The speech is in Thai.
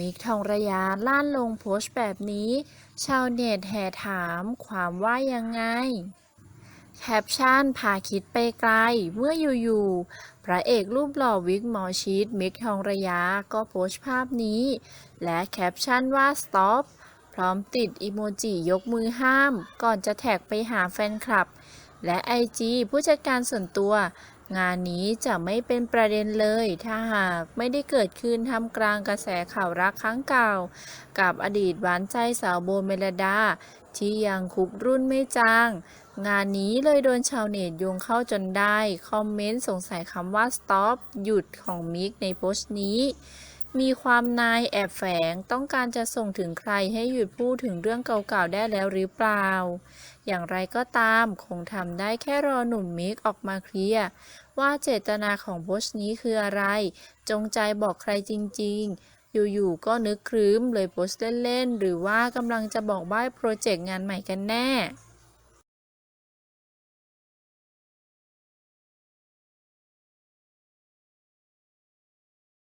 มิกทองระยะล่านลงโพสต์แบบนี้ ชาวเน็ตแห่ถามความว่ายังไง แคปชั่นพาคิดไปไกล เมื่ออยู่ๆพระเอกรูปหล่อวิกหมอชิดมิกทองระยะก็โพสต์ภาพนี้ และแคปชั่นว่า stop พร้อมติดอิโมจิยกมือห้าม ก่อนจะแท็กไปหาแฟนคลับ และไอจีผู้จัดการส่วนตัว งานนี้จะไม่เป็นประเด็นเลย ถ้าหากไม่ได้เกิดขึ้นทำกลางกระแสข่าวรักครั้งเก่า กับอดีตหวานใจสาวโบเมลดา ที่ยังคุกรุ่นไม่จางงานนี้เลยโดนชาวเน็ตโยงเข้าจนได้ คอมเมนต์สงสัยคำว่า stop หยุดของมิกในโพสต์นี้ มีความนายแอบแฝงต้องการจะส่งถึงใครให้หยุดพูดถึงเรื่องเก่าๆได้แล้วหรือเปล่า อย่างไรก็ตามคงทำได้แค่รอหนุ่มมิกออกมาเคลียร์ว่าเจตนาของโพสต์นี้คืออะไร จงใจบอกใครจริงๆ อยู่ๆ ก็นึกครึ้มเลยโพสต์เล่นๆ หรือว่ากำลังจะบอกใบ้โปรเจกต์งานใหม่กันแน่